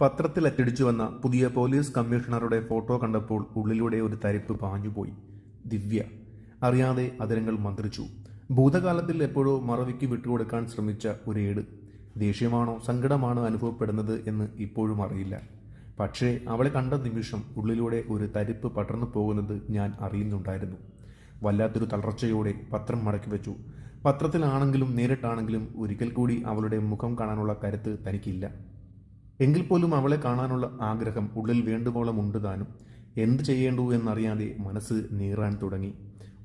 പത്രത്തിൽ അച്ചടിച്ചു വന്ന പുതിയ പോലീസ് കമ്മീഷണറുടെ ഫോട്ടോ കണ്ടപ്പോൾ ഉള്ളിലൂടെ ഒരു തരിപ്പ് പാഞ്ഞുപോയി. ദിവ്യ. അറിയാതെ അതിരങ്ങൾ മന്ത്രിച്ചു. ഭൂതകാലത്തിൽ എപ്പോഴോ മറവിക്ക് വിട്ടുകൊടുക്കാൻ ശ്രമിച്ച ഒരു ഏട്. ദേഷ്യമാണോ സങ്കടമാണോ അനുഭവപ്പെടുന്നത് എന്ന് ഇപ്പോഴും അറിയില്ല. പക്ഷേ അവളെ കണ്ട നിമിഷം ഉള്ളിലൂടെ ഒരു തരിപ്പ് പടർന്നു പോകുന്നത് ഞാൻ അറിയുന്നുണ്ടായിരുന്നു. വല്ലാത്തൊരു തളർച്ചയോടെ പത്രം മടക്കി വെച്ചു. പത്രത്തിലാണെങ്കിലും നേരിട്ടാണെങ്കിലും ഒരിക്കൽ കൂടി അവളുടെ മുഖം കാണാനുള്ള കരുത്ത് തനിക്കില്ല. എങ്കിൽ പോലും അവളെ കാണാനുള്ള ആഗ്രഹം ഉള്ളിൽ വേണ്ടുവോളം ഉണ്ട് താനും. എന്ത് ചെയ്യേണ്ടു എന്നറിയാതെ മനസ്സ് നീറാൻ തുടങ്ങി.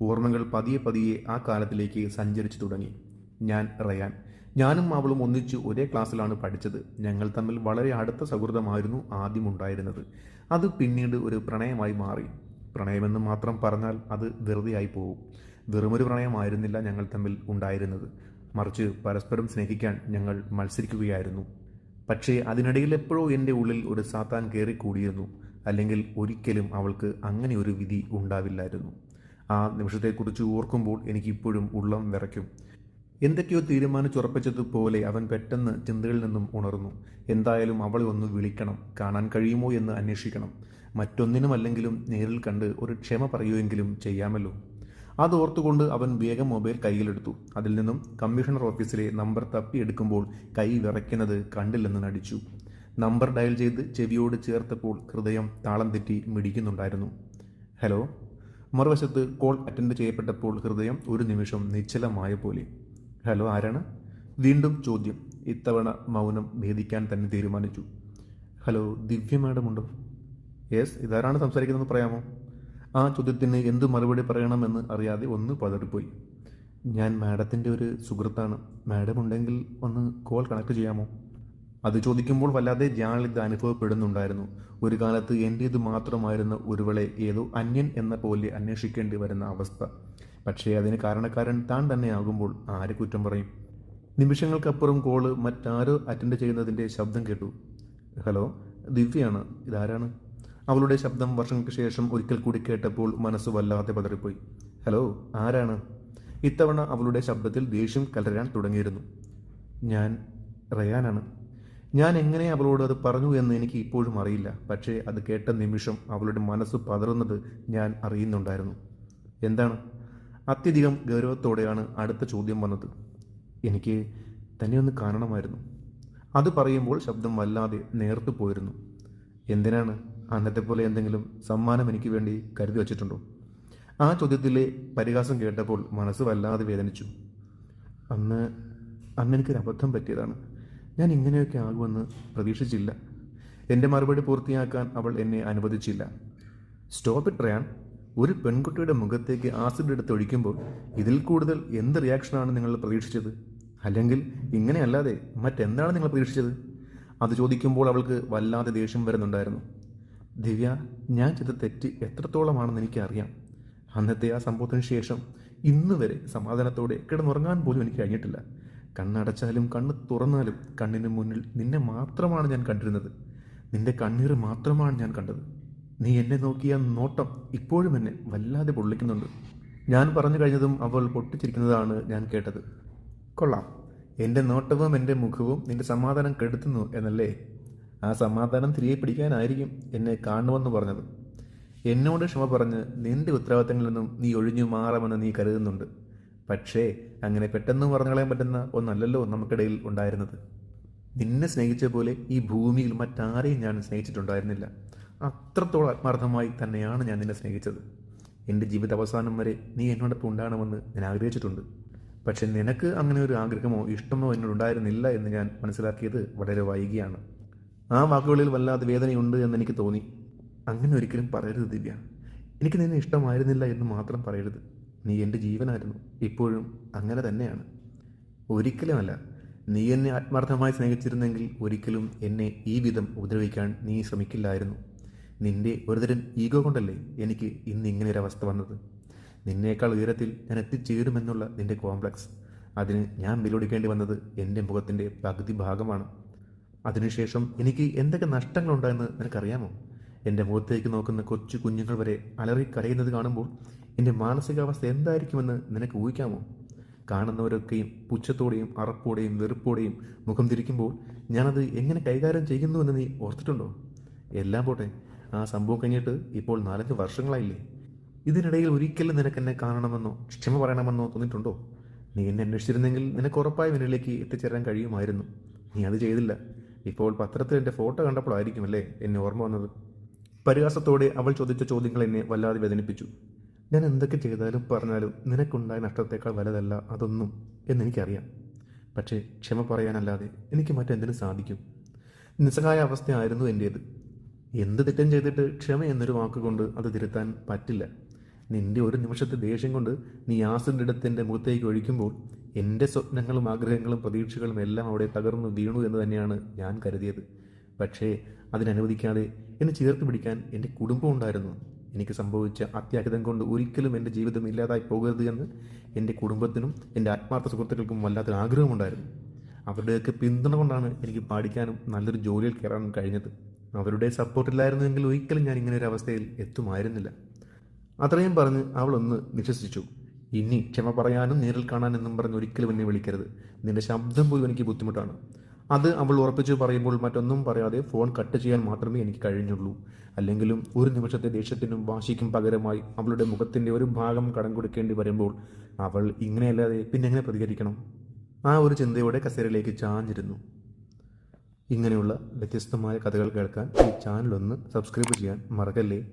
ഓർമ്മകൾ പതിയെ പതിയെ ആ കാലത്തിലേക്ക് സഞ്ചരിച്ചു തുടങ്ങി. ഞാൻ റയാൻ. ഞാനും അവളും ഒന്നിച്ച് ഒരേ ക്ലാസ്സിലാണ് പഠിച്ചത്. ഞങ്ങൾ തമ്മിൽ വളരെ അടുത്ത സൗഹൃദമായിരുന്നു ആദ്യം ഉണ്ടായിരുന്നത്. അത് പിന്നീട് ഒരു പ്രണയമായി മാറി. പ്രണയമെന്ന് മാത്രം പറഞ്ഞാൽ അത് വെറുതെയായി പോകും വെറുമൊരു പ്രണയമായിരുന്നില്ല ഞങ്ങൾ തമ്മിൽ ഉണ്ടായിരുന്നത്. മറിച്ച് പരസ്പരം സ്നേഹിക്കാൻ ഞങ്ങൾ മത്സരിക്കുകയായിരുന്നു. പക്ഷേ അതിനിടയിൽ എപ്പോഴോ എന്റെ ഉള്ളിൽ ഒരു സാത്താൻ കയറിക്കൂടിയിരുന്നു. അല്ലെങ്കിൽ ഒരിക്കലും അവൾക്ക് അങ്ങനെ ഒരു വിധി ഉണ്ടാവില്ലായിരുന്നു. ആ നിമിഷത്തെക്കുറിച്ച് ഓർക്കുമ്പോൾ എനിക്കിപ്പോഴും ഉള്ളം വിറയ്ക്കും. എന്തൊക്കെയോ തീരുമാനിച്ചുറപ്പിച്ചതുപോലെ അവൻ പെട്ടെന്ന് ചിന്തകളിൽ നിന്നും ഉണർന്നു. എന്തായാലും അവളെ ഒന്ന് വിളിക്കണം. കാണാൻ കഴിയുമോ എന്ന് അന്വേഷിക്കണം. മറ്റൊന്നിനുമല്ലെങ്കിലും നേരിൽ കണ്ട് ഒരു ക്ഷമ പറയുമെങ്കിലും ചെയ്യാമല്ലോ. അത് ഓർത്തുകൊണ്ട് അവൻ വേഗം മൊബൈൽ കയ്യിലെടുത്തു അതിൽ നിന്നും കമ്മീഷണർ ഓഫീസിലെ നമ്പർ തപ്പിയെടുക്കുമ്പോൾ കൈ വിറയ്ക്കുന്നത് കണ്ടില്ലെന്ന് നടിച്ചു. നമ്പർ ഡയൽ ചെയ്ത് ചെവിയോട് ചേർത്തപ്പോൾ ഹൃദയം താളം തെറ്റി മിടിക്കുന്നുണ്ടായിരുന്നു. ഹലോ? മറുവശത്ത് കോൾ അറ്റൻഡ് ചെയ്യപ്പെട്ടപ്പോൾ ഹൃദയം ഒരു നിമിഷം നിശ്ചലമായ പോലെ. ഹലോ ആരാണ്? വീണ്ടും ചോദ്യം. ഇത്തവണ മൗനം ഭേദിക്കാൻ തന്നെ തീരുമാനിച്ചു. ഹലോ ദിവ്യ മാഡം ഉണ്ടോ? യെസ് ഇതാരാണ് സംസാരിക്കുന്നതെന്ന് പറയാമോ? ആ ചോദ്യത്തിന് എന്ത് മറുപടി പറയണമെന്ന് അറിയാതെ ഒന്ന് പതറിപ്പോയി. ഞാൻ മാഡത്തിന്റെ ഒരു സുഹൃത്താണ്. മാഡം ഉണ്ടെങ്കിൽ ഒന്ന് കോൾ കണക്ട് ചെയ്യാമോ? അത് ചോദിക്കുമ്പോൾ വല്ലാതെ ജാളിത് അനുഭവപ്പെടുന്നുണ്ടായിരുന്നു. ഒരു കാലത്ത് എന്റേത് മാത്രമായിരുന്ന ഒരുവളെ ഏതോ അന്യൻ എന്ന പോലെ അന്വേഷിക്കേണ്ടി വരുന്ന അവസ്ഥ. പക്ഷേ അതിന് കാരണക്കാരൻ താൻ തന്നെ ആകുമ്പോൾ ആര് കുറ്റം പറയും? നിമിഷങ്ങൾക്കപ്പുറം കോൾ മറ്റാരോ അറ്റൻഡ് ചെയ്യുന്നതിന്റെ ശബ്ദം കേട്ടു. ഹലോ ദിവ്യയാണ്. ഇതാരാണ്? അവളുടെ ശബ്ദം വർഷങ്ങൾക്ക് ശേഷം ഒരിക്കൽ കൂടി കേട്ടപ്പോൾ മനസ്സ് വല്ലാതെ പതറിപ്പോയി. ഹലോ ആരാണ്? ഇത്തവണ അവളുടെ ശബ്ദത്തിൽ ദേഷ്യം കലരാൻ തുടങ്ങിയിരുന്നു. ഞാൻ റയാനാണ്. ഞാൻ എങ്ങനെ അവളോട് അത് പറഞ്ഞു എന്ന് എനിക്ക് ഇപ്പോഴും അറിയില്ല. പക്ഷേ അത് കേട്ട നിമിഷം അവളുടെ മനസ്സ് പതറുന്നത് ഞാൻ അറിയുന്നുണ്ടായിരുന്നു. എന്താണ്? അത്യധികം ഗൗരവത്തോടെയാണ് അടുത്ത ചോദ്യം വന്നത്. എനിക്ക് തന്നെ ഒന്ന് കാണണമായിരുന്നു. അത് പറയുമ്പോൾ ശബ്ദം വല്ലാതെ നേർത്തു പോയിരുന്നു എന്തിനാണ്? അന്നത്തെ പോലെ എന്തെങ്കിലും സമ്മാനം എനിക്ക് വേണ്ടി കരുതി വച്ചിട്ടുണ്ടോ? ആ ചോദ്യത്തിലെ പരിഹാസം കേട്ടപ്പോൾ മനസ്സ് വല്ലാതെ വേദനിച്ചു. അന്ന് അന്ന് എനിക്കൊരു അബദ്ധം പറ്റിയതാണ്. ഞാൻ ഇങ്ങനെയൊക്കെ ആകുമെന്ന് പ്രതീക്ഷിച്ചില്ല. എന്റെ മറുപടി പൂർത്തിയാക്കാൻ അവൾ എന്നെ അനുവദിച്ചില്ല. Stop it Ryan. ഒരു പെൺകുട്ടിയുടെ മുഖത്തേക്ക് ആസിഡ് എടുത്ത് ഒഴിക്കുമ്പോൾ ഇതിൽ കൂടുതൽ എന്ത് റിയാക്ഷനാണ് നിങ്ങൾ പ്രതീക്ഷിച്ചത്? അല്ലെങ്കിൽ ഇങ്ങനെയല്ലാതെ മറ്റെന്താണ് നിങ്ങൾ പ്രതീക്ഷിച്ചത്? അത് ചോദിക്കുമ്പോൾ അവൾക്ക് വല്ലാതെ ദേഷ്യം വരുന്നുണ്ടായിരുന്നു. ദിവ്യ ഞാൻ ചെയ്ത തെറ്റ് എത്രത്തോളമാണെന്ന് എനിക്കറിയാം. അന്നത്തെ ആ സംഭവത്തിന് ശേഷം ഇന്ന് വരെ സമാധാനത്തോടെ കിടന്നുറങ്ങാൻ പോലും എനിക്ക് കഴിഞ്ഞിട്ടില്ല. കണ്ണടച്ചാലും കണ്ണ് തുറന്നാലും കണ്ണിന് മുന്നിൽ നിന്നെ മാത്രമാണ് ഞാൻ കണ്ടിരുന്നത്. നിന്റെ കണ്ണീർ മാത്രമാണ് ഞാൻ കണ്ടത്. നീ എന്നെ നോക്കിയ നോട്ടം ഇപ്പോഴും എന്നെ വല്ലാതെ പൊള്ളിക്കുന്നുണ്ട്. ഞാൻ പറഞ്ഞു കഴിഞ്ഞതും അവൾ പൊട്ടിച്ചിരിക്കുന്നതാണ് ഞാൻ കേട്ടത്. കൊള്ളാം. എന്റെ നോട്ടവും എന്റെ മുഖവും നിന്റെ സമാധാനം കെടുത്തുന്നു എന്നല്ലേ? ആ സമാധാനം തിരികെ പിടിക്കാനായിരിക്കും എന്നെ കാണുമെന്ന് പറഞ്ഞത്. എന്നോട് ക്ഷമ പറഞ്ഞ് നിന്റെ ഉത്തരവാദിത്തങ്ങളിൽ നിന്നും നീ ഒഴിഞ്ഞു മാറാമെന്ന് നീ കരുതുന്നുണ്ട്. പക്ഷേ അങ്ങനെ പെട്ടെന്ന് പറഞ്ഞുകളയാൻ പറ്റുന്ന ഒന്നല്ലല്ലോ നമുക്കിടയിൽ ഉണ്ടായിരുന്നത്. നിന്നെ സ്നേഹിച്ച പോലെ ഈ ഭൂമിയിൽ മറ്റാരെയും ഞാൻ സ്നേഹിച്ചിട്ടുണ്ടായിരുന്നില്ല. അത്രത്തോളം ആത്മാർത്ഥമായി തന്നെയാണ് ഞാൻ നിന്നെ സ്നേഹിച്ചത്. എന്റെ ജീവിത അവസാനം വരെ നീ എന്നോടൊപ്പം ഉണ്ടാകണമെന്ന് ഞാൻ ആഗ്രഹിച്ചിട്ടുണ്ട്. പക്ഷെ നിനക്ക് അങ്ങനെ ഒരു ആഗ്രഹമോ ഇഷ്ടമോ എന്നോട് ഉണ്ടായിരുന്നില്ല എന്ന് ഞാൻ മനസ്സിലാക്കിയത് വളരെ വൈകിയാണ്. ആ വാക്കുകളിൽ വല്ലാതെ വേദനയുണ്ട് എന്ന് എനിക്ക് തോന്നി. അങ്ങനെ ഒരിക്കലും പറയരുത് ദിവ്യ. എനിക്ക് നിന്നെ ഇഷ്ടമായിരുന്നില്ല എന്ന് മാത്രം പറയരുത്. നീ എന്റെ ജീവനായിരുന്നു. ഇപ്പോഴും അങ്ങനെ തന്നെയാണ്. ഒരിക്കലുമല്ല. നീ എന്നെ ആത്മാർത്ഥമായി സ്നേഹിച്ചിരുന്നെങ്കിൽ ഒരിക്കലും എന്നെ ഈ വിധം ഉപദ്രവിക്കാൻ നീ ശ്രമിക്കില്ലായിരുന്നു. നിന്റെ ഒരുതരം ഈഗോ കൊണ്ടല്ലേ എനിക്ക് ഇന്ന് ഇങ്ങനെ ഒരു അവസ്ഥ വന്നത്? നിന്നേക്കാൾ ഉയരത്തിൽ ഞാൻ എത്തിച്ചേരുമെന്നുള്ള നിന്റെ കോംപ്ലക്സ്. അതിന് ഞാൻ വിലൊടിക്കേണ്ടി വന്നത് എന്റെ മുഖത്തിന്റെ പകുതി ഭാഗമാണ്. അതിനുശേഷം എനിക്ക് എന്തൊക്കെ നഷ്ടങ്ങളുണ്ടായെന്ന് നിനക്കറിയാമോ? എന്റെ മുഖത്തേക്ക് നോക്കുന്ന കൊച്ചു കുഞ്ഞുങ്ങൾ വരെ അലറി കരയുന്നത് കാണുമ്പോൾ എന്റെ മാനസികാവസ്ഥ എന്തായിരിക്കുമെന്ന് നിനക്ക് ഊഹിക്കാമോ? കാണുന്നവരൊക്കെയും പുച്ഛത്തോടെയും അറപ്പോടെയും വെറുപ്പോടെയും മുഖം തിരിക്കുമ്പോൾ ഞാനത് എങ്ങനെ കൈകാര്യം ചെയ്യുന്നുവെന്ന് നീ ഓർത്തിട്ടുണ്ടോ? എല്ലാം പോട്ടെ ആ സംഭവം കഴിഞ്ഞിട്ട് ഇപ്പോൾ നാലഞ്ച് വർഷങ്ങളായില്ലേ? ഇതിനിടയിൽ ഒരിക്കലും നിനക്ക് എന്നെ കാണണമെന്നോ ക്ഷമ പറയണമെന്നോ തോന്നിയിട്ടുണ്ടോ? നീ എന്നെ അന്വേഷിച്ചിരുന്നെങ്കിൽ നിനക്ക് ഉറപ്പായും എന്നിലേക്ക് എത്തിച്ചേരാൻ കഴിയുമായിരുന്നു. നീ അത് ചെയ്തില്ല. ഇപ്പോൾ പത്രത്തിൽ എന്റെ ഫോട്ടോ കണ്ടപ്പോഴായിരിക്കും അല്ലേ എന്നെ ഓർമ്മ വന്നത്? പരിഹാസത്തോടെ അവൾ ചോദിച്ച ചോദ്യങ്ങൾ എന്നെ വല്ലാതെ വേദനിപ്പിച്ചു. ഞാൻ എന്തൊക്കെ ചെയ്താലും പറഞ്ഞാലും നിനക്കുണ്ടായ നഷ്ടത്തേക്കാൾ വലുതല്ല അതൊന്നും എന്നെനിക്കറിയാം. പക്ഷേ ക്ഷമ പറയാനല്ലാതെ എനിക്ക് മറ്റെന്തിനും സാധിക്കും. നിസ്സഹായ അവസ്ഥയായിരുന്നു എന്റേത് എന്ത് തെറ്റും ചെയ്തിട്ട് ക്ഷമ എന്നൊരു വാക്കുകൊണ്ട് അത് തിരുത്താൻ പറ്റില്ല. നിന്റെ ഒരു നിമിഷത്തെ ദേഷ്യം കൊണ്ട് നീ ആസിന്റെ ഇടത്തിന്റെ മുഖത്തേക്ക് ഒഴിക്കുമ്പോൾ എന്റെ സ്വപ്നങ്ങളും ആഗ്രഹങ്ങളും പ്രതീക്ഷകളും എല്ലാം അവിടെ തകർന്നു വീണു എന്ന് തന്നെയാണ് ഞാൻ കരുതിയത്. പക്ഷേ അതിനനുവദിക്കാതെ എന്നെ ചേർത്ത് പിടിക്കാൻ എന്റെ കുടുംബം ഉണ്ടായിരുന്നു. എനിക്ക് സംഭവിച്ച അത്യാഹിതം കൊണ്ട് ഒരിക്കലും എന്റെ ജീവിതം ഇല്ലാതായി പോകരുത് എന്ന് എന്റെ കുടുംബത്തിനും എന്റെ ആത്മാർത്ഥ സുഹൃത്തുക്കൾക്കും വല്ലാത്തൊരു ആഗ്രഹമുണ്ടായിരുന്നു അവരുടെയൊക്കെ പിന്തുണ കൊണ്ടാണ് എനിക്ക് പഠിക്കാനും നല്ലൊരു ജോലിയിൽ കയറാനും കഴിഞ്ഞത്. അവരുടെ സപ്പോർട്ടില്ലായിരുന്നുവെങ്കിൽ ഒരിക്കലും ഞാൻ ഇങ്ങനെ ഒരു അവസ്ഥയിൽ എത്തുമായിരുന്നില്ല. അത്രയും പറഞ്ഞ് അവളൊന്ന് നിശ്വസിച്ചു. ഇനി ക്ഷമ പറയാനും നേരിൽ കാണാനെന്നും പറഞ്ഞ് ഒരിക്കലും എന്നെ വിളിക്കരുത്. നിന്റെ ശബ്ദം പോലും എനിക്ക് ബുദ്ധിമുട്ടാണ്. അത് അവൾ ഉറപ്പിച്ചു പറയുമ്പോൾ മറ്റൊന്നും പറയാതെ ഫോൺ കട്ട് ചെയ്യാൻ മാത്രമേ എനിക്ക് കഴിഞ്ഞുള്ളൂ. അല്ലെങ്കിലും ഒരു നിമിഷത്തെ ദേഷ്യത്തിനും വാശിക്കും പകരമായി അവളുടെ മുഖത്തിന്റെ ഒരു ഭാഗം കടം കൊടുക്കേണ്ടി വരുമ്പോൾ അവൾ ഇങ്ങനെയല്ലാതെ പിന്നെ എങ്ങനെ പ്രതികരിക്കണം? ആ ഒരു ചിന്തയോടെ കസേരയിലേക്ക് ചാഞ്ഞിരുന്നു. ഇങ്ങനെയുള്ള വ്യത്യസ്തമായ കഥകൾ കേൾക്കാൻ ഈ ചാനലൊന്ന് സബ്സ്ക്രൈബ് ചെയ്യാൻ മറക്കല്ലേ?